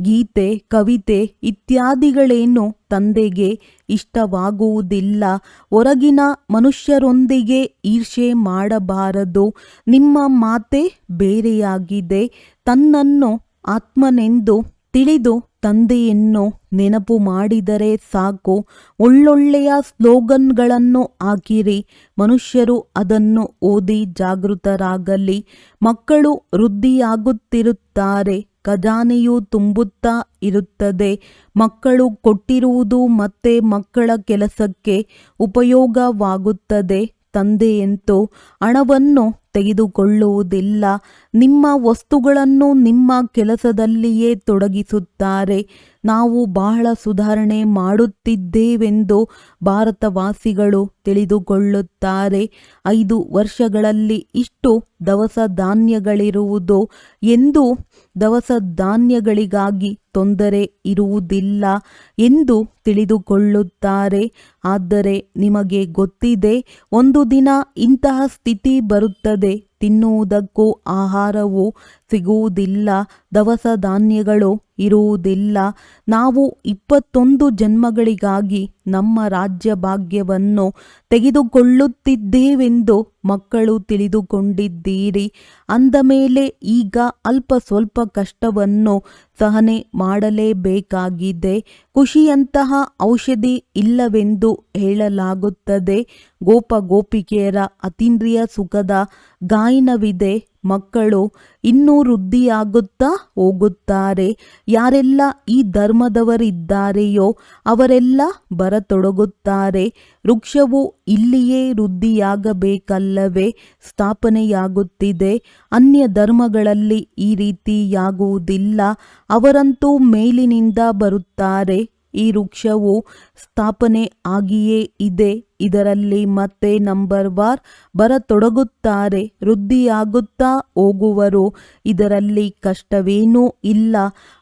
ಗೀತೆ, ಕವಿತೆ ಇತ್ಯಾದಿಗಳೇನು ತಂದೆಗೆ ಇಷ್ಟವಾಗುವುದಿಲ್ಲ. ಹೊರಗಿನ ಮನುಷ್ಯರೊಂದಿಗೆ ಈರ್ಷೆ ಮಾಡಬಾರದು. ನಿಮ್ಮ ಮಾತೆ ಬೇರೆಯಾಗಿದೆ. ತನ್ನನ್ನು ಆತ್ಮನೆಂದು ತಿಳಿದು ತಂದೆಯನ್ನು ನೆನಪು ಮಾಡಿದರೆ ಸಾಕು. ಒಳ್ಳೊಳ್ಳೆಯ ಸ್ಲೋಗನ್ಗಳನ್ನು ಹಾಕಿರಿ. ಮನುಷ್ಯರು ಅದನ್ನು ಓದಿ ಜಾಗೃತರಾಗಲಿ. ಮಕ್ಕಳು ವೃದ್ಧಿಯಾಗುತ್ತಿರುತ್ತಾರೆ. ಖಜಾನೆಯು ತುಂಬುತ್ತಾ ಇರುತ್ತದೆ. ಮಕ್ಕಳು ಕೊಟ್ಟಿರುವುದು ಮತ್ತೆ ಮಕ್ಕಳ ಕೆಲಸಕ್ಕೆ ಉಪಯೋಗವಾಗುತ್ತದೆ. ತಂದೆಯಂತೂ ಹಣವನ್ನು ತೆಗೆದುಕೊಳ್ಳುವುದಿಲ್ಲ. ನಿಮ್ಮ ವಸ್ತುಗಳನ್ನು ನಿಮ್ಮ ಕೆಲಸದಲ್ಲಿಯೇ ತೊಡಗಿಸುತ್ತಾರೆ. ನಾವು ಬಹಳ ಸುಧಾರಣೆ ಮಾಡುತ್ತಿದ್ದೇವೆಂದು ಭಾರತವಾಸಿಗಳು ತಿಳಿದುಕೊಳ್ಳುತ್ತಾರೆ. ಐದು ವರ್ಷಗಳಲ್ಲಿ ಇಷ್ಟು ದವಸ ಧಾನ್ಯಗಳಿರುವುದು ಎಂದು ದವಸ ಧಾನ್ಯಗಳಿಗಾಗಿ ತೊಂದರೆ ಇರುವುದಿಲ್ಲ ಎಂದು ತಿಳಿದುಕೊಳ್ಳುತ್ತಾರೆ. ಆದರೆ ನಿಮಗೆ ಗೊತ್ತಿದೆ, ಒಂದು ದಿನ ಇಂತಹ ಸ್ಥಿತಿ ಬರುತ್ತದೆ. ತಿನ್ನುವುದಕ್ಕೂ ಆಹಾರವು ಸಿಗುವುದಿಲ್ಲ, ದವಸ ಧಾನ್ಯಗಳು ಇರುವುದಿಲ್ಲ. ನಾವು ಇಪ್ಪತ್ತೊಂದು ಜನ್ಮಗಳಿಗಾಗಿ ನಮ್ಮ ರಾಜ್ಯ ಭಾಗ್ಯವನ್ನು ತೆಗೆದುಕೊಳ್ಳುತ್ತಿದ್ದೇವೆಂದು ಮಕ್ಕಳು ತಿಳಿದುಕೊಂಡಿದ್ದೀರಿ. ಅಂದ ಮೇಲೆ ಈಗ ಅಲ್ಪ ಸ್ವಲ್ಪ ಕಷ್ಟವನ್ನು ಸಹನೆ ಮಾಡಲೇಬೇಕಾಗಿದೆ. ಖುಷಿಯಂತಹ ಔಷಧಿ ಇಲ್ಲವೆಂದು ಹೇಳಲಾಗುತ್ತದೆ. ಗೋಪ ಗೋಪಿಕೆಯರ ಅತೀಂದ್ರಿಯ ಸುಖದ ಗಾಯನವಿದೆ. ಮಕ್ಕಳು ಇನ್ನೂ ವೃದ್ಧಿಯಾಗುತ್ತಾ ಹೋಗುತ್ತಾರೆ. ಯಾರೆಲ್ಲ ಈ ಧರ್ಮದವರಿದ್ದಾರೆಯೋ ಅವರೆಲ್ಲ ಬರತೊಡಗುತ್ತಾರೆ. ವೃಕ್ಷವು ಇಲ್ಲಿಯೇ ವೃದ್ಧಿಯಾಗಬೇಕಲ್ಲವೇ? ಸ್ಥಾಪನೆಯಾಗುತ್ತಿದೆ. ಅನ್ಯ ಧರ್ಮಗಳಲ್ಲಿ ಈ ರೀತಿಯಾಗುವುದಿಲ್ಲ. ಅವರಂತೂ ಮೇಲಿನಿಂದ ಬರುತ್ತಾರೆ. ಈ ವೃಕ್ಷವು ಸ್ಥಾಪನೆ ಆಗಿಯೇ ಇದೆ. ಇದರಲ್ಲಿ ಮತ್ತೆ ನಂಬರ್ ವಾರ್ ಬರತೊಡಗುತ್ತಾರೆ. ವೃದ್ಧಿಯಾಗುತ್ತಾ ಹೋಗುವರು. ಇದರಲ್ಲಿ ಕಷ್ಟವೇನೂ ಇಲ್ಲ.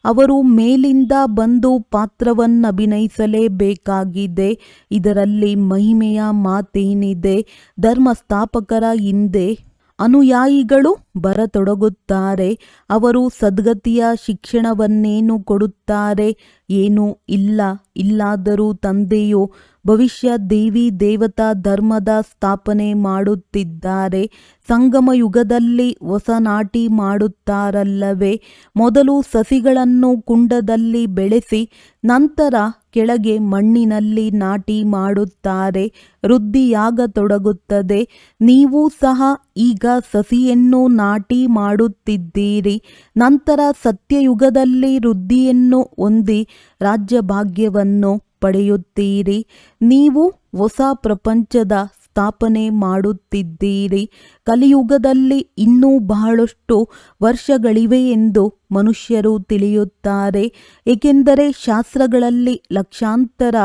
ಅವರು ಮೇಲಿಂದ ಬಂದು ಪಾತ್ರವನ್ನಭಿನಯಿಸಲೇಬೇಕಾಗಿದೆ ಇದರಲ್ಲಿ ಮಹಿಮೆಯ ಮಾತೇನಿದೆ. ಧರ್ಮಸ್ಥಾಪಕರ ಹಿಂದೆ ಅನುಯಾಯಿಗಳು ಬರತೊಡಗುತ್ತಾರೆ. ಅವರು ಸದ್ಗತಿಯ ಶಿಕ್ಷಣವನ್ನೇನು ಕೊಡುತ್ತಾರೆ? ಏನೂ ಇಲ್ಲ. ಇಲ್ಲಾದರೂ ತಂದೆಯೋ ಭವಿಷ್ಯ ದೇವಿ ದೇವತಾ ಧರ್ಮದ ಸ್ಥಾಪನೆ ಮಾಡುತ್ತಿದ್ದಾರೆ. ಸಂಗಮ ಯುಗದಲ್ಲಿ ಹೊಸ ನಾಟಿ ಮಾಡುತ್ತಾರಲ್ಲವೇ? ಮೊದಲು ಸಸಿಗಳನ್ನು ಕುಂಡದಲ್ಲಿ ಬೆಳೆಸಿ, ನಂತರ ಕೆಳಗೆ ಮಣ್ಣಿನಲ್ಲಿ ನಾಟಿ ಮಾಡುತ್ತಾರೆ, ವೃದ್ಧಿಯಾಗತೊಡಗುತ್ತದೆ. ನೀವು ಸಹ ಈಗ ಸಸಿಯನ್ನು ನಾಟಿ ಮಾಡುತ್ತಿದ್ದೀರಿ. ನಂತರ ಸತ್ಯಯುಗದಲ್ಲಿ ವೃದ್ಧಿಯನ್ನು ಹೊಂದಿ ರಾಜ್ಯ ಭಾಗ್ಯವನ್ನು ಪಡೆಯುತ್ತೀರಿ. ನೀವು ಹೊಸ ಪ್ರಪಂಚದ ಸ್ಥಾಪನೆ ಮಾಡುತ್ತಿದ್ದೀರಿ. ಕಲಿಯುಗದಲ್ಲಿ ಇನ್ನೂ ಬಹಳಷ್ಟು ವರ್ಷಗಳಿವೆ ಎಂದು ಮನುಷ್ಯರು ತಿಳಿಯುತ್ತಾರೆ. ಏಕೆಂದರೆ ಶಾಸ್ತ್ರಗಳಲ್ಲಿ ಲಕ್ಷಾಂತರ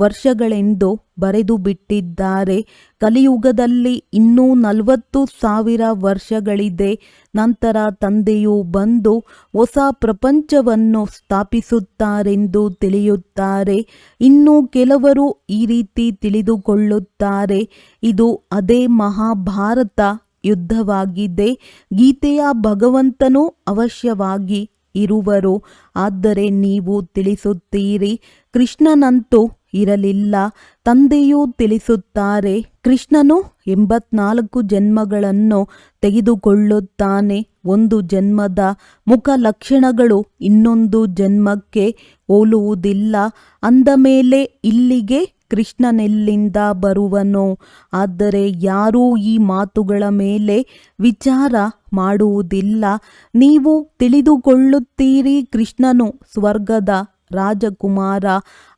ವರ್ಷಗಳೆಂದು ಬರೆದು ಬಿಟ್ಟಿದ್ದಾರೆ. ಕಲಿಯುಗದಲ್ಲಿ ಇನ್ನೂ ನಲವತ್ತು ಸಾವಿರ ವರ್ಷಗಳಿದೆ. ನಂತರ ತಂದೆಯು ಬಂದು ಹೊಸ ಪ್ರಪಂಚವನ್ನು ಸ್ಥಾಪಿಸುತ್ತಾರೆಂದು ತಿಳಿಯುತ್ತಾರೆ. ಇನ್ನು ಕೆಲವರು ಈ ರೀತಿ ತಿಳಿದುಕೊಳ್ಳುತ್ತಾರೆ. ಇದು ಅದೇ ಮಹಾಭಾರತ ಯುದ್ಧವಾಗಿದೆ ಗೀತೆಯ ಭಗವಂತನೂ ಅವಶ್ಯವಾಗಿ ಇರುವರು. ಆದರೆ ನೀವು ತಿಳಿಸುತ್ತೀರಿ, ಕೃಷ್ಣನಂತೂ ಇರಲಿಲ್ಲ. ತಂದೆಯೂ ತಿಳಿಸುತ್ತಾರೆ, ಕೃಷ್ಣನು ಎಂಬತ್ನಾಲ್ಕು ಜನ್ಮಗಳನ್ನು ತೆಗೆದುಕೊಳ್ಳುತ್ತಾನೆ. ಒಂದು ಜನ್ಮದ ಮುಖ ಲಕ್ಷಣಗಳು ಇನ್ನೊಂದು ಜನ್ಮಕ್ಕೆ ಹೋಲುವುದಿಲ್ಲ. ಅಂದ ಮೇಲೆ ಇಲ್ಲಿಗೆ ಕೃಷ್ಣನೆಲ್ಲಿಂದ ಬರುವನೋ? ಆದರೆ ಯಾರೂ ಈ ಮಾತುಗಳ ಮೇಲೆ ವಿಚಾರ ಮಾಡುವುದಿಲ್ಲ. ನೀವು ತಿಳಿದುಕೊಳ್ಳುತ್ತೀರಿ ಕೃಷ್ಣನು ಸ್ವರ್ಗದ ರಾಜಕುಮಾರ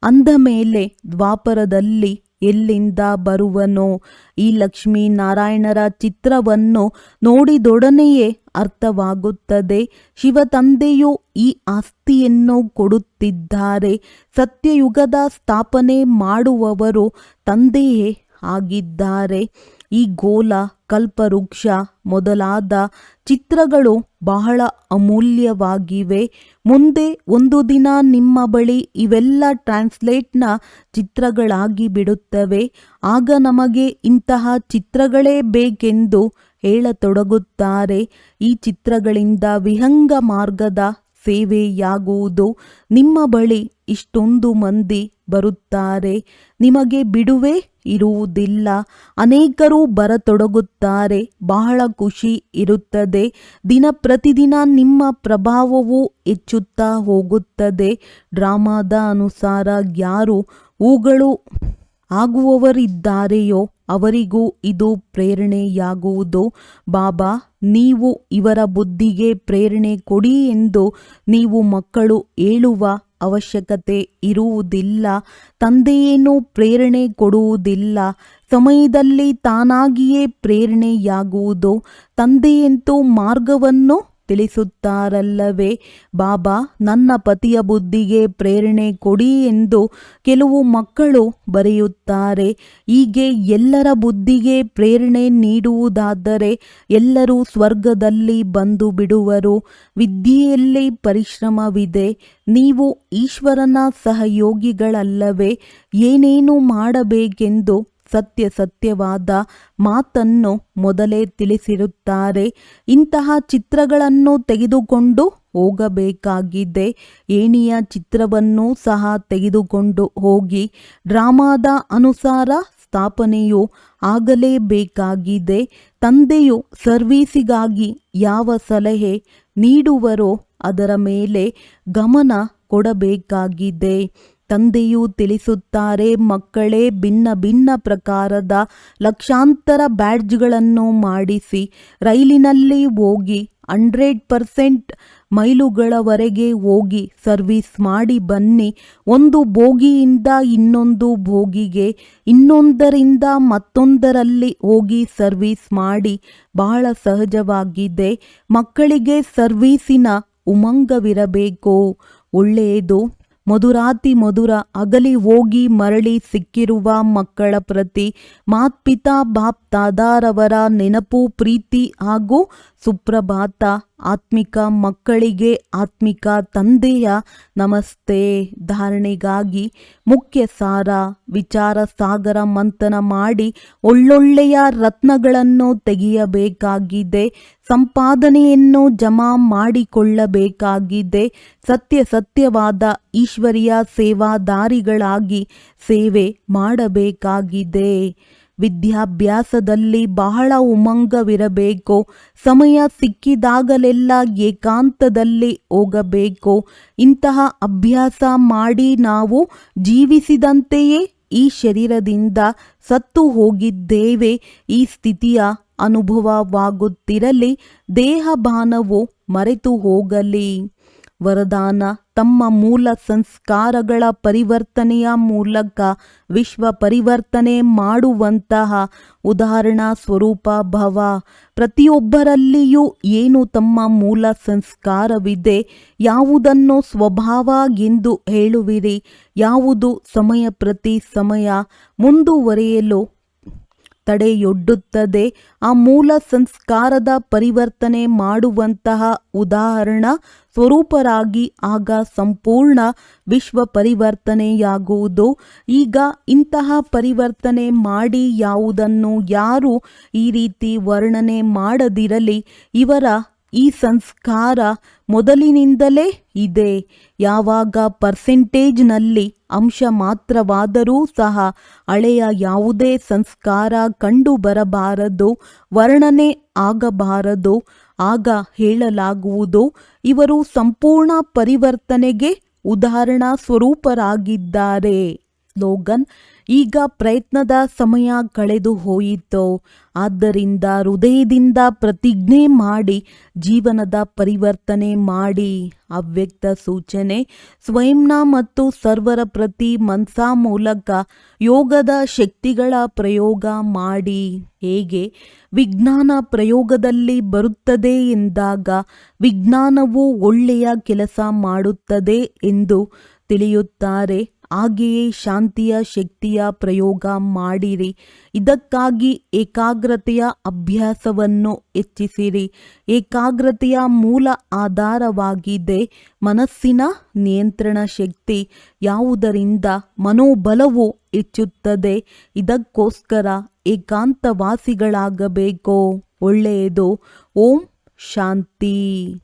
ಅಂದ ಮೇಲೆ ದ್ವಾಪರದಲ್ಲಿ ಎಲ್ಲಿಂದ ಬರುವನೋ? ಈ ಲಕ್ಷ್ಮೀನಾರಾಯಣರ ಚಿತ್ರವನ್ನು ನೋಡಿದೊಡನೆಯೇ ಅರ್ಥವಾಗುತ್ತದೆ. ಶಿವತಂದೆಯು ಈ ಆಸ್ತಿಯನ್ನು ಕೊಡುತ್ತಿದ್ದಾರೆ. ಸತ್ಯಯುಗದ ಸ್ಥಾಪನೆ ಮಾಡುವವರು ತಂದೆಯೇ ಆಗಿದ್ದಾರೆ. ಈ ಗೋಲ ಕಲ್ಪವೃಕ್ಷ ಮೊದಲಾದ ಚಿತ್ರಗಳು ಬಹಳ ಅಮೂಲ್ಯವಾಗಿವೆ. ಮುಂದೆ ಒಂದು ದಿನ ನಿಮ್ಮ ಬಳಿ ಇವೆಲ್ಲ ಟ್ರಾನ್ಸ್ಲೇಟ್ನ ಚಿತ್ರಗಳಾಗಿ ಬಿಡುತ್ತವೆ. ಆಗ ನಮಗೆ ಇಂತಹ ಚಿತ್ರಗಳೇ ಬೇಕೆಂದು ಹೇಳತೊಡಗುತ್ತಾರೆ. ಈ ಚಿತ್ರಗಳಿಂದ ವಿಹಂಗ ಮಾರ್ಗದ ಸೇವೆಯಾಗುವುದು. ನಿಮ್ಮ ಬಳಿ ಇಷ್ಟೊಂದು ಮಂದಿ ಬರುತ್ತಾರೆ. ನಿಮಗೆ ಬಿಡುವೆ ಇರುವುದಿಲ್ಲ. ಅನೇಕರು ಬರತೊಡಗುತ್ತಾರೆ. ಬಹಳ ಖುಷಿ ಇರುತ್ತದೆ. ದಿನ ಪ್ರತಿದಿನ ನಿಮ್ಮ ಪ್ರಭಾವವು ಹೆಚ್ಚುತ್ತಾ ಹೋಗುತ್ತದೆ. ಡ್ರಾಮಾದ ಅನುಸಾರ ಯಾರು ಹೂಗಳು ಆಗುವವರಿದ್ದಾರೆಯೋ ಅವರಿಗೂ ಇದು ಪ್ರೇರಣೆಯಾಗುವುದು. ಬಾಬಾ, ನೀವು ಇವರ ಬುದ್ಧಿಗೆ ಪ್ರೇರಣೆ ಕೊಡಿ ಎಂದು ನೀವು ಮಕ್ಕಳು ಹೇಳುವ ಅವಶ್ಯಕತೆ ಇರುವುದಿಲ್ಲ. ತಂದೆಯೇನು ಪ್ರೇರಣೆ ಕೊಡುವುದಿಲ್ಲ. ಸಮಯದಲ್ಲಿ ತಾನಾಗಿಯೇ ಪ್ರೇರಣೆಯಾಗುವುದು. ತಂದೆಯಂತೂ ಮಾರ್ಗವನ್ನು ತಿಳಿಸುತ್ತಾರಲ್ಲವೇ? ಬಾಬಾ, ನನ್ನ ಪತಿಯ ಬುದ್ಧಿಗೆ ಪ್ರೇರಣೆ ಕೊಡಿ ಎಂದು ಕೆಲವು ಮಕ್ಕಳು ಬರೆಯುತ್ತಾರೆ. ಹೀಗೆ ಎಲ್ಲರ ಬುದ್ಧಿಗೆ ಪ್ರೇರಣೆ ನೀಡುವುದಾದರೆ ಎಲ್ಲರೂ ಸ್ವರ್ಗದಲ್ಲಿ ಬಂದು ಬಿಡುವರು. ವಿದ್ಯೆಯಲ್ಲಿ ಪರಿಶ್ರಮವಿದೆ. ನೀವು ಈಶ್ವರನ ಸಹಯೋಗಿಗಳಲ್ಲವೇ? ಏನೇನು ಮಾಡಬೇಕೆಂದು ಸತ್ಯ ಸತ್ಯವಾದ ಮಾತನ್ನು ಮೊದಲೇ ತಿಳಿಸಿರುತ್ತಾರೆ. ಇಂತಹ ಚಿತ್ರಗಳನ್ನು ತೆಗೆದುಕೊಂಡು ಹೋಗಬೇಕಾಗಿದೆ. ಏಣಿಯ ಚಿತ್ರವನ್ನು ಸಹ ತೆಗೆದುಕೊಂಡು ಹೋಗಿ ಡ್ರಾಮಾದ ಅನುಸಾರ ಸ್ಥಾಪನೆಯು ಆಗಲೇಬೇಕಾಗಿದೆ. ತಂದೆಯು ಸರ್ವೀಸಿಗಾಗಿ ಯಾವ ಸಲಹೆ ನೀಡುವರೋ ಅದರ ಮೇಲೆ ಗಮನ ಕೊಡಬೇಕಾಗಿದೆ. ತಂದೆಯು ತಿಳಿಸುತ್ತಾರೆ, ಮಕ್ಕಳೇ, ಭಿನ್ನ ಭಿನ್ನ ಪ್ರಕಾರದ ಲಕ್ಷಾಂತರ ಬ್ಯಾಡ್ಜ್ಗಳನ್ನು ಮಾಡಿಸಿ, ರೈಲಿನಲ್ಲಿ ಹೋಗಿ, ಹಂಡ್ರೆಡ್ ಪರ್ಸೆಂಟ್ ಮೈಲುಗಳವರೆಗೆ ಹೋಗಿ ಸರ್ವಿಸ್ ಮಾಡಿ ಬನ್ನಿ, ಒಂದು ಬೋಗಿಯಿಂದ ಇನ್ನೊಂದು ಬೋಗಿಗೆ, ಇನ್ನೊಂದರಿಂದ ಮತ್ತೊಂದರಲ್ಲಿ ಹೋಗಿ ಸರ್ವಿಸ್ ಮಾಡಿ, ಬಹಳ ಸಹಜವಾಗಿದೆ, ಮಕ್ಕಳಿಗೆ ಸರ್ವೀಸಿನ ಉಮಂಗವಿರಬೇಕು, ಒಳ್ಳೆಯದು. ಮಧುರಾತಿ ಮಧುರ ಅಗಲಿ ಹೋಗಿ ಮರಳಿ ಸಿಕ್ಕಿರುವ ಮಕ್ಕಳ ಪ್ರತಿ ಮಾತ್ಪಿತಾ ಬಾಪ್ ತಾದಾರವರ ನೆನಪು ಪ್ರೀತಿ ಹಾಗೂ ಸುಪ್ರಭಾತ, ಆತ್ಮಿಕ ಮಕ್ಕಳಿಗೆ ಆತ್ಮಿಕ ತಂದೆಯ ನಮಸ್ತೆ ಧಾರಣೆಗಾಗಿ ಮುಖ್ಯ ಸಾರ, ವಿಚಾರ ಸಾಗರ ಮಂಥನ ಮಾಡಿ ಒಳ್ಳೊಳ್ಳೆಯ ರತ್ನಗಳನ್ನು ತೆಗೆಯಬೇಕಾಗಿದೆ, ಸಂಪಾದನೆಯನ್ನು ಜಮಾ ಮಾಡಿಕೊಳ್ಳಬೇಕಾಗಿದೆ, ಸತ್ಯ ಸತ್ಯವಾದ ಈಶ್ವರಿಯ ಸೇವಾದಾರಿಗಳಾಗಿ ಸೇವೆ ಮಾಡಬೇಕಾಗಿದೆ. ವಿದ್ಯಾಭ್ಯಾಸದಲ್ಲಿ ಬಹಳ ಉಮಂಗವಿರಬೇಕು. ಸಮಯ ಸಿಕ್ಕಿದಾಗಲೆಲ್ಲ ಏಕಾಂತದಲ್ಲಿ ಹೋಗಬೇಕು. ಇಂತಹ ಅಭ್ಯಾಸ ಮಾಡಿ ನಾವು ಜೀವಿಸಿದಂತೆಯೇ ಈ ಶರೀರದಿಂದ ಸತ್ತು ಹೋಗಿದ್ದೇವೆ. ಈ ಸ್ಥಿತಿಯ ಅನುಭವವಾಗುತ್ತಿರಲಿ ದೇಹಭಾನವು ಮರೆತು ಹೋಗಲಿ. ವರದಾನ. ತಮ್ಮ ಮೂಲ ಸಂಸ್ಕಾರಗಳ ಪರಿವರ್ತನೆಯ ಮೂಲಕ ವಿಶ್ವ ಪರಿವರ್ತನೆ ಮಾಡುವಂತಹ ಉದಾಹರಣಾ ಸ್ವರೂಪ ಭವ. ಪ್ರತಿಯೊಬ್ಬರಲ್ಲಿಯೂ ಏನು ತಮ್ಮ ಮೂಲ ಸಂಸ್ಕಾರವಿದೆ, ಯಾವುದನ್ನು ಸ್ವಭಾವ ಎಂದು ಹೇಳುವಿರಿ, ಯಾವುದು ಸಮಯ ಪ್ರತಿ ಸಮಯ ಮುಂದುವರಿಯಲು ತಡೆಯೊಡ್ಡುತ್ತದೆ. ಆ ಮೂಲ ಸಂಸ್ಕಾರದ ಪರಿವರ್ತನೆ ಮಾಡುವಂತಹ ಉದಾಹರಣ ಸ್ವರೂಪರಾಗಿ ಆಗ ಸಂಪೂರ್ಣ ವಿಶ್ವ ಪರಿವರ್ತನೆಯಾಗುವುದು. ಈಗ ಇಂತಹ ಪರಿವರ್ತನೆ ಮಾಡಿ ಯಾವುದನ್ನು ಯಾರು ಈ ರೀತಿ ವರ್ಣನೆ ಮಾಡದಿರಲಿ, ಇವರ ಈ ಸಂಸ್ಕಾರ ಮೊದಲಿನಿಂದಲೇ ಇದೆ. ಯಾವಾಗ ಪರ್ಸೆಂಟೇಜ್ನಲ್ಲಿ ಅಂಶ ಮಾತ್ರವಾದರೂ ಸಹ ಹಳೆಯ ಯಾವುದೇ ಸಂಸ್ಕಾರ ಕಂಡು ಬರಬಾರದು ವರ್ಣನೆ ಆಗಬಾರದು, ಆಗ ಹೇಳಲಾಗುವುದು. ಇವರು ಸಂಪೂರ್ಣ ಪರಿವರ್ತನೆಗೆ ಉದಾಹರಣಾ ಸ್ವರೂಪರಾಗಿದ್ದಾರೆ. ಸ್ಲೋಗನ್, ಈಗ ಪ್ರಯತ್ನದ ಸಮಯ ಕಳೆದು ಹೋಯಿತು, ಆದ್ದರಿಂದ ಹೃದಯದಿಂದ ಪ್ರತಿಜ್ಞೆ ಮಾಡಿ, ಜೀವನದ ಪರಿವರ್ತನೆ ಮಾಡಿ, ಅವ್ಯಕ್ತ ಸೂಚನೆ, ಸ್ವಯಂನ ಮತ್ತು ಸರ್ವರ ಪ್ರತಿ ಮನ್ಸಾ ಮೂಲಕ ಯೋಗದ ಶಕ್ತಿಗಳ ಪ್ರಯೋಗ ಮಾಡಿ. ಹೇಗೆ? ವಿಜ್ಞಾನ ಪ್ರಯೋಗದಲ್ಲಿ ಬರುತ್ತದೆ ಎಂದಾಗ ವಿಜ್ಞಾನವು ಒಳ್ಳೆಯ ಕೆಲಸ ಮಾಡುತ್ತದೆ ಎಂದು ತಿಳಿಯುತ್ತಾರೆ. ಹಾಗೆಯೇ ಶಾಂತಿಯ ಶಕ್ತಿಯ ಪ್ರಯೋಗ ಮಾಡಿರಿ. ಇದಕ್ಕಾಗಿ ಏಕಾಗ್ರತೆಯ ಅಭ್ಯಾಸವನ್ನು ಹೆಚ್ಚಿಸಿರಿ. ಏಕಾಗ್ರತೆಯ ಮೂಲ ಆಧಾರವಾಗಿದೆ ಮನಸ್ಸಿನ ನಿಯಂತ್ರಣ ಶಕ್ತಿ. ಯಾವುದರಿಂದ ಮನೋಬಲವು ಹೆಚ್ಚುತ್ತದೆ, ಇದಕ್ಕೋಸ್ಕರ ಏಕಾಂತವಾಸಿಗಳಾಗಬೇಕು. ಒಳ್ಳೆಯದು. ಓಂ ಶಾಂತಿ.